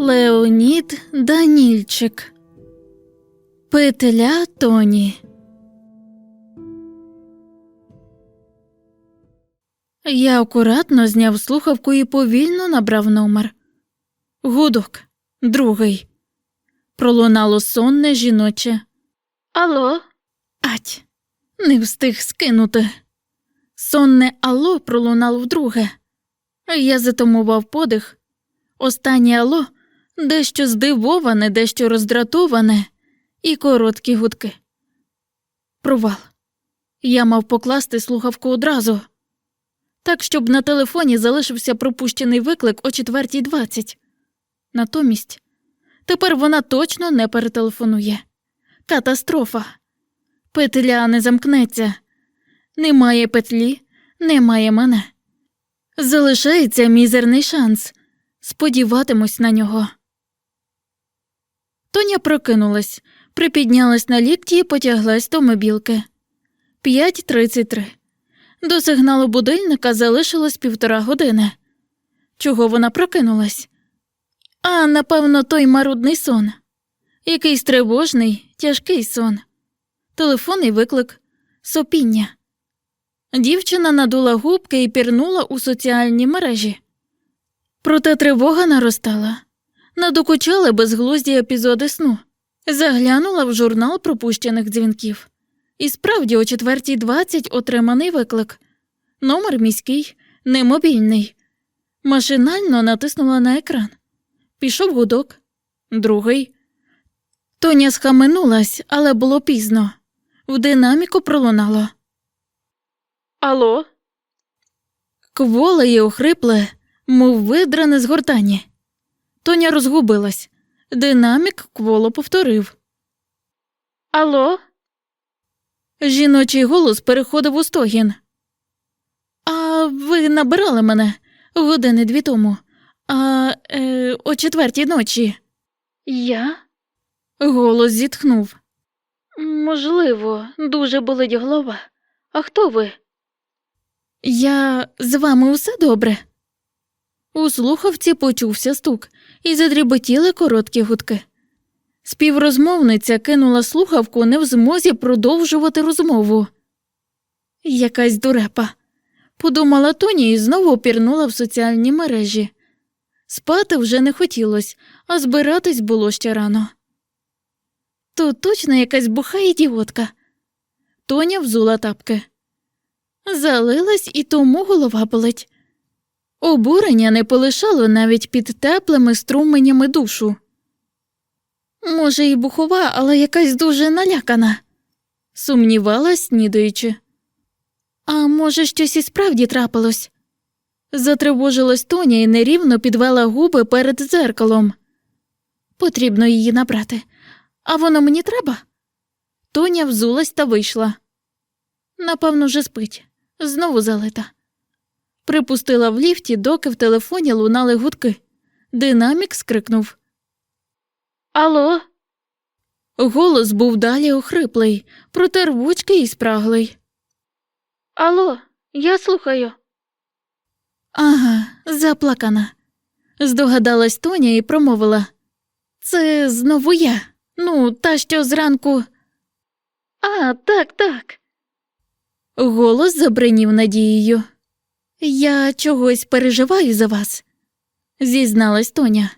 Леонід Данільчик. Петля Тоні. Я акуратно зняв слухавку і повільно набрав номер. Гудок, другий. Пролунало сонне жіноче. Алло? Ать, не встиг скинути. Сонне алло пролунало вдруге. Я затамував подих. Останнє алло дещо здивоване, дещо роздратоване і короткі гудки. Провал. Я мав покласти слухавку одразу, так, щоб на телефоні залишився пропущений виклик о 4.20. Натомість тепер вона точно не перетелефонує. Катастрофа. Петля не замкнеться. Немає петлі, немає мене. Залишається мізерний шанс. Сподіватимусь на нього. Тоня прокинулась, припіднялась на лікті і потяглась до мобілки. 5.33. До сигналу будильника залишилось півтора години. Чого вона прокинулась? А, напевно, той марудний сон. Якийсь тривожний, тяжкий сон. Телефонний виклик, сопіння. Дівчина надула губки і пірнула у соціальні мережі. Проте тривога наростала. Надокучали безглузді епізоди сну. Заглянула в журнал пропущених дзвінків. І справді о 4.20 отриманий виклик. Номер міський, не мобільний. Машинально натиснула на екран. Пішов гудок. Другий. Тоня схаменулась, але було пізно. В динаміку пролунало. Алло? Кволе і охрипле, мов видране згортання. Тоня розгубилась. Динамік кволо повторив. Алло? Жіночий голос переходив у стогін. А ви набирали мене години дві тому, а е, о четвертій ночі. Я? Голос зітхнув. Можливо, дуже болить голова. А хто ви? Я з вами усе добре. У слухавці почувся стук і задріботіли короткі гудки. Співрозмовниця кинула слухавку не в змозі продовжувати розмову. Якась дурепа, подумала Тоні і знову пірнула в соціальні мережі. Спати вже не хотілося, а збиратись було ще рано. То точно якась буха ідіотка. Тоня взула тапки. Залилась і тому голова болить. Обурення не полишало навіть під теплими струменями душу. Може, і бухова, але якась дуже налякана, сумнівалась, снідаючи. А може, щось і справді трапилось? Затривожилась Тоня і нерівно підвела губи перед дзеркалом. Потрібно її набрати. А воно мені треба? Тоня взулась та вийшла. Напевно, вже спить, знову залита. Припустила в ліфті, доки в телефоні лунали гудки. Динамік скрикнув. Алло. Голос був далі охриплий, проте рвучкий і спраглий. Алло, я слухаю. Ага, заплакана. Здогадалась Тоня і промовила. Це знову я. Ну, та що зранку. А, так, так. Голос забринів надією. Я чогось переживаю за вас, зізналась Тоня.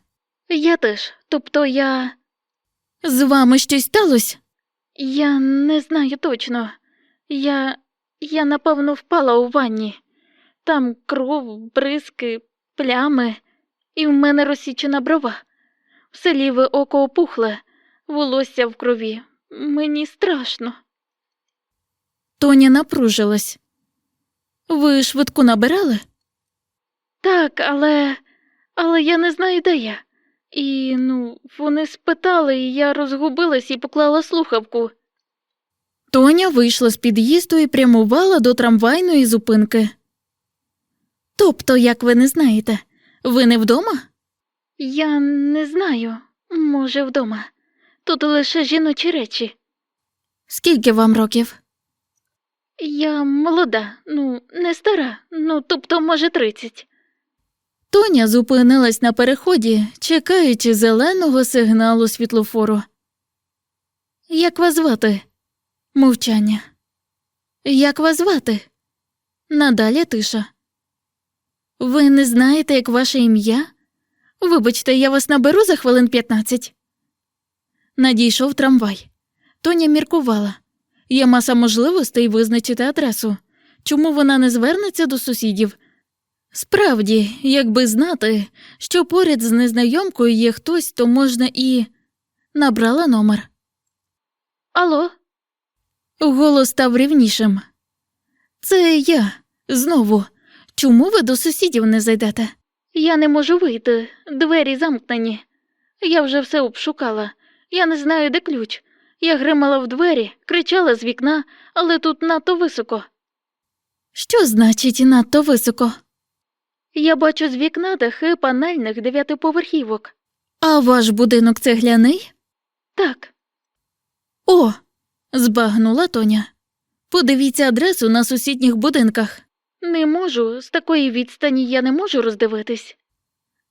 Я теж, тобто я. З вами щось сталося? Я не знаю точно. Я. я напевно впала у ванні. Там кров, бризки, плями, і в мене розсічена брова. Все ліве око опухле, волосся в крові. Мені страшно. Тоня напружилась. Ви швидку набирали? Так, але. але я не знаю, де я. І, ну, вони спитали, і я розгубилась і поклала слухавку. Тоня вийшла з під'їзду і прямувала до трамвайної зупинки. Тобто, як ви не знаєте, ви не вдома? Я не знаю, може, вдома. Тут лише жіночі речі. Скільки вам років? Я молода, ну, не стара, ну, тобто, може, тридцять. Тоня зупинилась на переході, чекаючи зеленого сигналу світлофору. Як вас звати? Мовчання. Як вас звати? Надалі тиша. Ви не знаєте, як ваше ім'я? Вибачте, я вас наберу за хвилин 15. Надійшов трамвай. Тоня міркувала. Є маса можливостей визначити адресу. Чому вона не звернеться до сусідів? Справді, якби знати, що поряд з незнайомкою є хтось, то можна і. Набрала номер. Алло. Голос став рівнішим. Це я знову. Чому ви до сусідів не зайдете? Я не можу вийти, двері замкнені. Я вже все обшукала. Я не знаю, де ключ. Я гримала в двері, кричала з вікна, але тут надто високо. Що значить надто високо? Я бачу з вікна дахи панельних дев'ятиповерхівок. А ваш будинок цегляний? Так. О, збагнула Тоня. Подивіться адресу на сусідніх будинках. Не можу, з такої відстані я не можу роздивитись.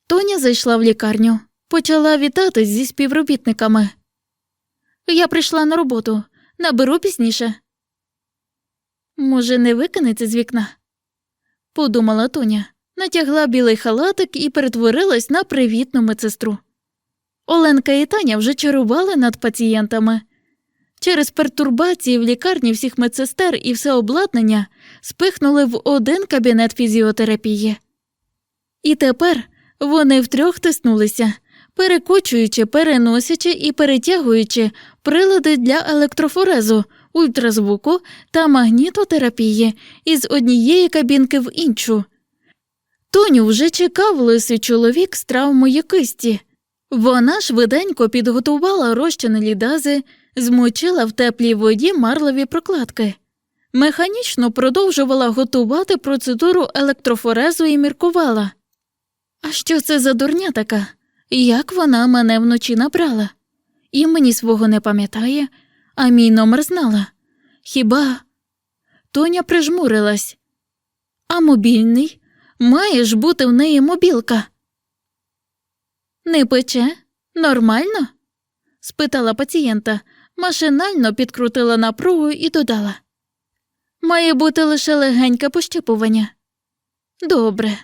Тоня зайшла в лікарню, почала вітатись зі співробітниками. Я прийшла на роботу, наберу пізніше. Може, не викинеться з вікна? подумала Тоня, натягла білий халатик і перетворилась на привітну медсестру. Оленка і Таня вже чарували над пацієнтами. Через пертурбації в лікарні всіх медсестер і все обладнання спихнули в один кабінет фізіотерапії. І тепер вони втрьох тиснулися, перекочуючи, переносячи і перетягуючи прилади для електрофорезу, ультразвуку та магнітотерапії із однієї кабінки в іншу. Тоню вже чекав лисий чоловік з травмою кисті. Вона швиденько підготувала розчини лідази, змочила в теплій воді марлеві прокладки. Механічно продовжувала готувати процедуру електрофорезу і міркувала. А що це за дурня така? Як вона мене вночі набрала? Імені свого не пам'ятає, а мій номер знала. Хіба Тоня прижмурилась. А мобільний? Має ж бути в неї мобілка. Не пече? Нормально? спитала пацієнта, машинально підкрутила напругу і додала. Має бути лише легеньке пощипування. Добре.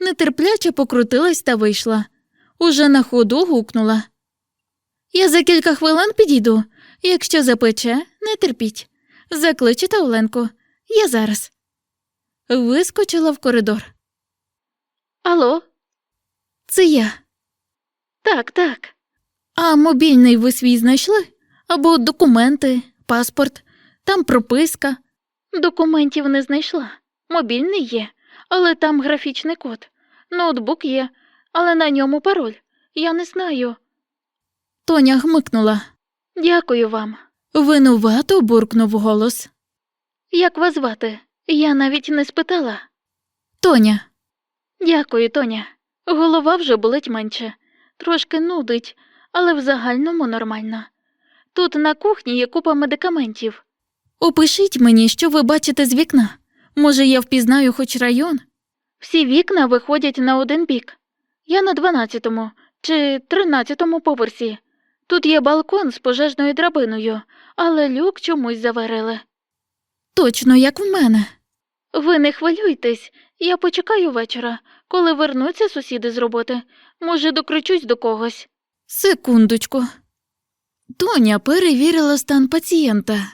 Нетерпляче покрутилась та вийшла. Уже на ходу гукнула. Я за кілька хвилин підійду. Якщо запече, не терпіть. Закличете Оленку. Я зараз. Вискочила в коридор. Алло, це я. Так, так. А мобільний ви свій знайшли? Або документи, паспорт, там прописка. Документів не знайшла. Мобільний є, але там графічний код. Ноутбук є, але на ньому пароль. Я не знаю. Тоня гмикнула. Дякую вам. Винувато буркнув голос. Як вас звати? Я навіть не спитала. Тоня. Дякую, Тоня. Голова вже болить менше. Трошки нудить, але в загальному нормально. Тут на кухні є купа медикаментів. Опишіть мені, що ви бачите з вікна. Може, я впізнаю хоч район? Всі вікна виходять на один бік. Я на 12-му чи 13-му поверсі. Тут є балкон з пожежною драбиною, але люк чомусь заварили. Точно, як в мене. Ви не хвилюйтесь, я почекаю вечора, коли вернуться сусіди з роботи. Може, докричусь до когось. Секундочку. Тоня перевірила стан пацієнта.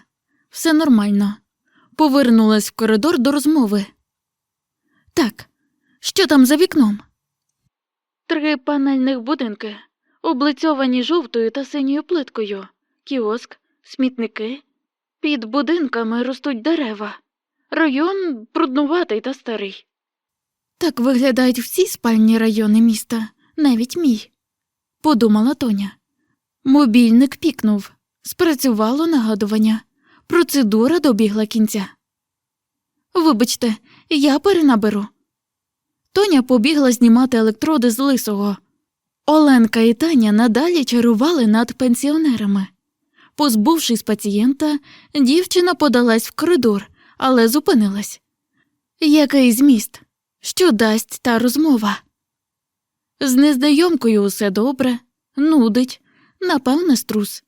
Все нормально. Повернулась в коридор до розмови. Так, що там за вікном? Три панельних будинки, облицьовані жовтою та синьою плиткою, кіоск, смітники. Під будинками ростуть дерева. Район бруднуватий та старий. Так виглядають всі спальні райони міста, навіть мій, подумала Тоня. Мобільник пікнув, спрацювало нагадування. Процедура добігла кінця. Вибачте, я перенаберу. Тоня побігла знімати електроди з лисого. Оленка і Таня надалі чарували над пенсіонерами. Позбувшись пацієнта, дівчина подалась в коридор, але зупинилась. Який зміст? що дасть та розмова. З незнайомкою усе добре, нудить, напевне, струс.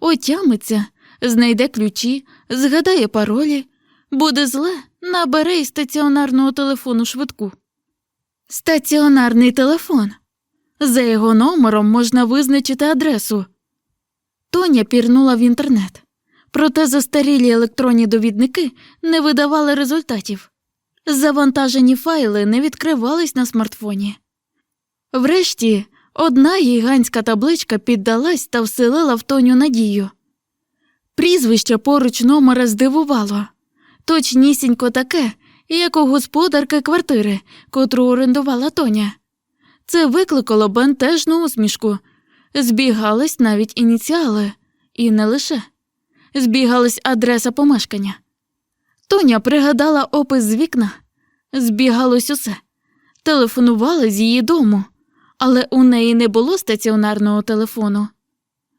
Отямиться, знайде ключі, згадає паролі, буде зле, набере із стаціонарного телефону швидку. Стаціонарний телефон. За його номером можна визначити адресу. Тоня пірнула в інтернет, проте застарілі електронні довідники не видавали результатів. Завантажені файли не відкривались на смартфоні. Врешті одна гігантська табличка піддалась та вселила в Тоню надію. Прізвище поруч номера здивувало точнісінько таке, як у господарки квартири, котру орендувала Тоня. Це викликало бентежну усмішку. Збігались навіть ініціали, і не лише збігалась адреса помешкання. Тоня пригадала опис з вікна, збігалось усе, телефонували з її дому, але у неї не було стаціонарного телефону.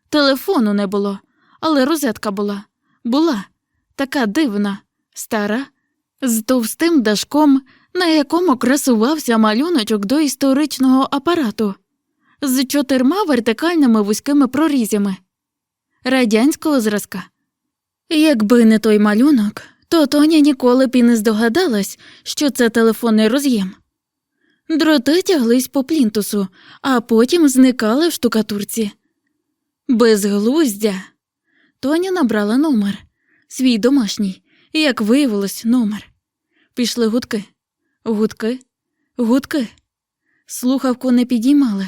Телефону не було, але розетка була, була така дивна, стара, з товстим дашком, на якому красувався малюночок до історичного апарату, з чотирма вертикальними вузькими прорізями радянського зразка. Якби не той малюнок, то Тоня ніколи б і не здогадалась, що це телефонний роз'єм. Дроти тяглись по плінтусу, а потім зникали в штукатурці. Безглуздя. Тоня набрала номер, свій домашній, як виявилось, номер. Пішли гудки, гудки, гудки. Слухавку не підіймали,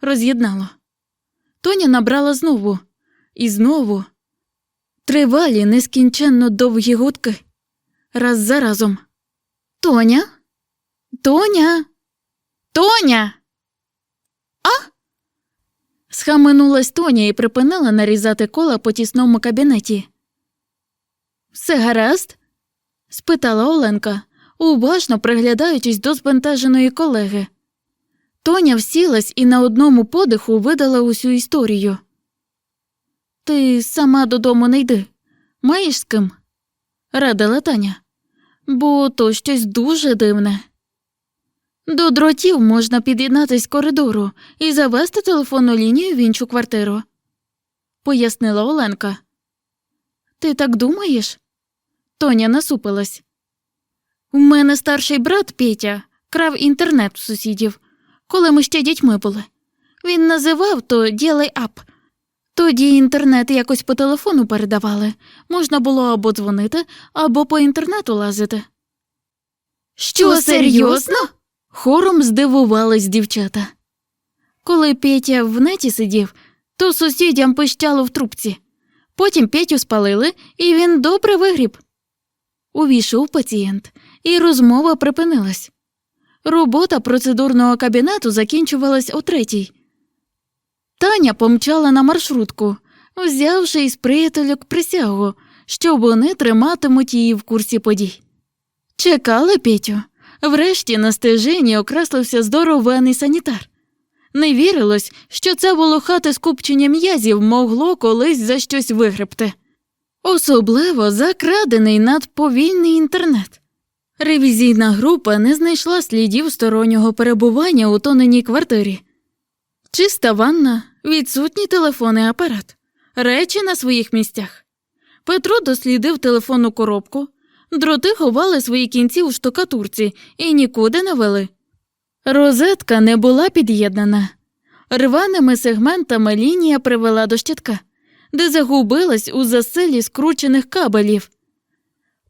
роз'єднало. Тоня набрала знову, і знову. Тривалі нескінченно довгі гудки. Раз за разом. Тоня? Тоня? Тоня? А? Схаменулась Тоня і припинила нарізати кола по тісному кабінеті. Все гаразд? Спитала Оленка, уважно приглядаючись до збентеженої колеги. Тоня всілась і на одному подиху видала усю історію. Ти сама додому не йди. Маєш з ким? радила Таня. Бо то щось дуже дивне. До дротів можна під'єднатись коридору і завести телефонну лінію в іншу квартиру, пояснила Оленка. Ти так думаєш? Тоня насупилась. У мене старший брат Петя крав інтернет у сусідів, коли ми ще дітьми були. Він називав то «Ділай ап. Тоді інтернет якось по телефону передавали, можна було або дзвонити, або по інтернету лазити. Що, серйозно? Хором здивувались дівчата. Коли Петя в неті сидів, то сусідям пищало в трубці. Потім Петю спалили, і він добре вигріб. Увійшов пацієнт, і розмова припинилась. Робота процедурного кабінету закінчувалась о третій. Таня помчала на маршрутку, взявши із приятельок присягу, що вони триматимуть її в курсі подій. Чекали Петю. Врешті на стежині окреслився здоровений санітар. Не вірилось, що це волохате скупчення м'язів могло колись за щось вигребти. Особливо закрадений надповільний інтернет. Ревізійна група не знайшла слідів стороннього перебування у тоненій квартирі. Чиста ванна, відсутній телефонний апарат, речі на своїх місцях. Петро дослідив телефонну коробку, дроти ховали свої кінці у штукатурці і нікуди не вели. Розетка не була під'єднана. Рваними сегментами лінія привела до щитка, де загубилась у засилі скручених кабелів.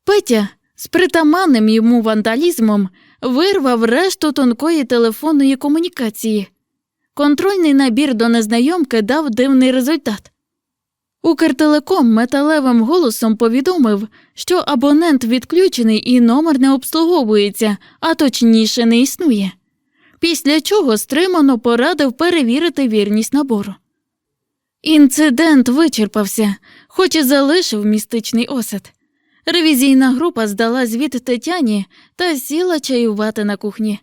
Петя з притаманним йому вандалізмом вирвав решту тонкої телефонної комунікації. Контрольний набір до незнайомки дав дивний результат. Укртелеком металевим голосом повідомив, що абонент відключений і номер не обслуговується, а точніше не існує. Після чого стримано порадив перевірити вірність набору. Інцидент вичерпався, хоч і залишив містичний осад. Ревізійна група здала звіт Тетяні та сіла чаювати на кухні.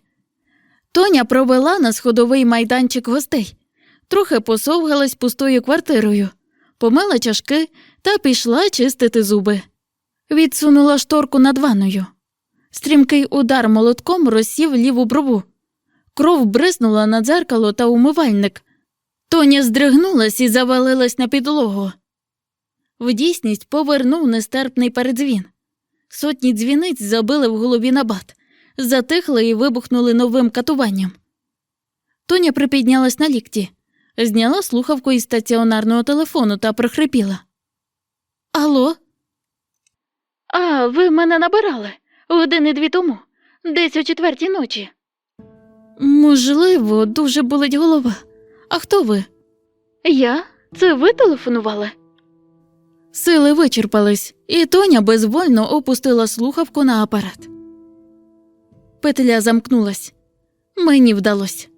Тоня провела на сходовий майданчик гостей, трохи посовгалась пустою квартирою, помила чашки та пішла чистити зуби. Відсунула шторку над ванною. Стрімкий удар молотком розсів ліву брову. Кров бризнула на дзеркало та умивальник. Тоня здригнулась і завалилась на підлогу. В дійсність повернув нестерпний передзвін. Сотні дзвіниць забили в голові набат, затихли і вибухнули новим катуванням. Тоня припіднялась на лікті, зняла слухавку із стаціонарного телефону та прохрипіла. Алло? А, ви мене набирали години дві тому, десь о четвертій ночі. Можливо, дуже болить голова. А хто ви? Я? Це ви телефонували? Сили вичерпались, і Тоня безвольно опустила слухавку на апарат. Петля замкнулась. Мені вдалося.